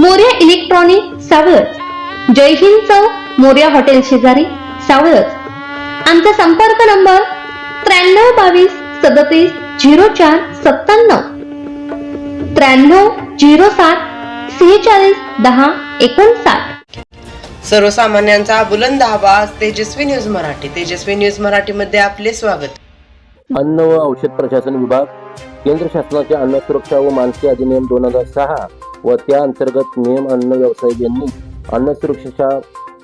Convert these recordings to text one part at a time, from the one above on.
Morya electronic सावळच जय हिंद चौक Morya hotel शेजारी सावळच आमचा संपर्क नंबर त्र्याण्णव बावीस सदतीस झिरो चार सत्त्याण्णव. त्र्याण्णव झिरो सात सेहेचाळीस दहा एकोणसाठ. सर्वसामान्यांचा बुलंद आवाज तेजस्वी न्यूज मराठी. तेजस्वी न्यूज मराठीमध्ये आपले स्वागत. अन्न व औषध प्रशासन विभाग केंद्र शासनाच्या अन्न सुरक्षा व मानके अधिनियम दोन हजार सहा व त्या अंतर्गत नियम अन्न व्यावसायिक यांनी अन्न सुरक्षेच्या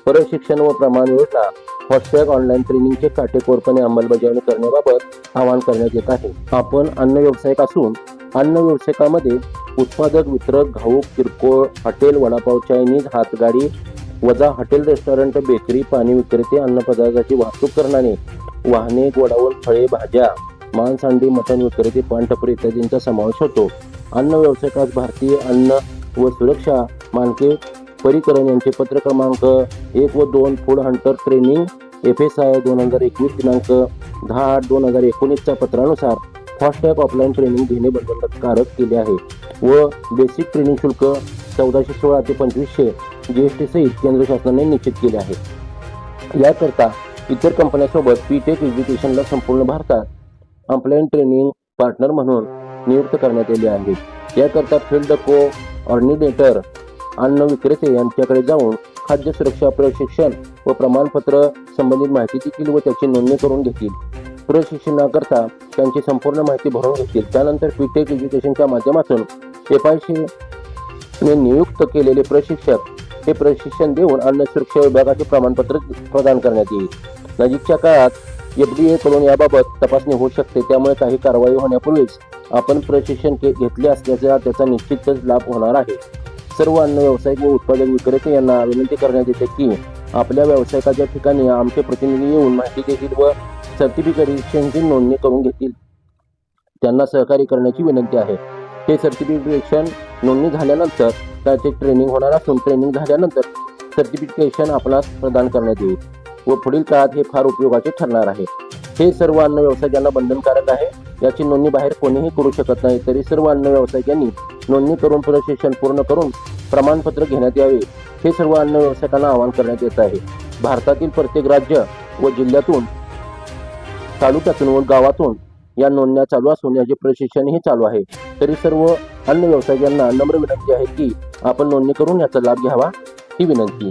प्रशिक्षण व प्रमाण योजना फास्टॅग ऑनलाईन ट्रेनिंगचे काटेकोरपणे अंमलबजावणी करण्याबाबत आवाहन करण्यात येत आहे. आपण अन्न व्यावसायिक असून अन्न व्यावसायिकामध्ये उत्पादक वितरक घाऊक किरकोळ हॉटेल वडापाव चायनीज हातगाडी वजा हॉटेल रेस्टॉरंट बेकरी पाणी विक्रेते अन्न पदार्थाची वाहतूक करणारे वाहने गोडाऊन फळे भाज्या मांस अंडी मटण विक्रेते पानटपरी इत्यादींचा समावेश होतो. अन्न व्यावसायिकास भारतीय अन्न व सुरक्षा मानके परिकरण यांचे पत्र क्रमांक एक व दोन food hunter training F S I दोन हजार एकवीस दिनांक दहा आठ दोन हजार एकोणीसच्या पत्रानुसार फास्टॅग ऑफलाईन ट्रेनिंग घेणे बंधनकारक केले आहे व बेसिक ट्रेनिंग शुल्क चौदाशे सोळा ते पंचवीसशे जी एस टी सहित केंद्र शासनाने निश्चित केले आहे. याकरता इतर कंपन्यांसोबत पीटेक एज्युकेशनला संपूर्ण भारतात ऑफलाईन ट्रेनिंग पार्टनर म्हणून नियुक्त करण्यात आले आहे. याकरता फील्ड को ऑर्डिनेटर अन्न विक्रेते यांच्याकडे जाऊन खाद्य सुरक्षा प्रशिक्षण व प्रमाणपत्र संबंधित माहिती देतील व त्याची नोंदणी करून घेतील. प्रशिक्षणाकरता त्यांची संपूर्ण माहिती भरून घेतील. त्यानंतर पीटेक एज्युकेशनच्या माध्यमातून एफआयसीने ने नियुक्त केलेले प्रशिक्षक हे प्रशिक्षण देऊन अन्न सुरक्षा विभागाचे प्रमाणपत्र प्रदान करण्यात येईल. नजीकच्या काळात एफ डी कडून याबाबत तपासणी होऊ शकते. त्यामुळे काही कारवाई होण्यापूर्वीच आपण प्रशिक्षण के- घेतले असल्याचा त्याचा निश्चितच लाभ होणार आहे. सर्व अन्न व्यावसायिक व उत्पादक विक्रेते यांना विनंती करण्यात येते की आपल्या व्यावसायिकाच्या ठिकाणी आमचे प्रतिनिधी येऊन माहिती देतील व सर्टिफिकेशनची नोंदणी करून घेतील. त्यांना सहकार्य करण्याची विनंती आहे. हे सर्टिफिकेशन नोंदणी झाल्यानंतर त्याचे ट्रेनिंग होणार असून ट्रेनिंग झाल्यानंतर सर्टिफिकेशन आपणास प्रदान करण्यात येईल. व पुढील काळात हे फार उपयोगाचे ठरणार आहे. हे सर्व अन्न व्यावसायिकांना बंधनकारक आहे याची नोंदणी बाहेर कोणीही करू शकत नाही. तरी सर्व अन्न व्यावसायिकांनी नोंदणी करून प्रशिक्षण पूर्ण करून प्रमाणपत्र घेण्यात यावे हे सर्व अन्न व्यावसायिकांना आवाहन करण्यात येत आहे. भारतातील प्रत्येक राज्य व जिल्ह्यातून तालुक्यातून व गावातून या नोंदण्या चालू असून याचे प्रशिक्षणही चालू आहे. तरी सर्व अन्न व्यावसायिकांना नम्र विनंती आहे की आपण नोंदणी करून याचा लाभ घ्यावा ही विनंती.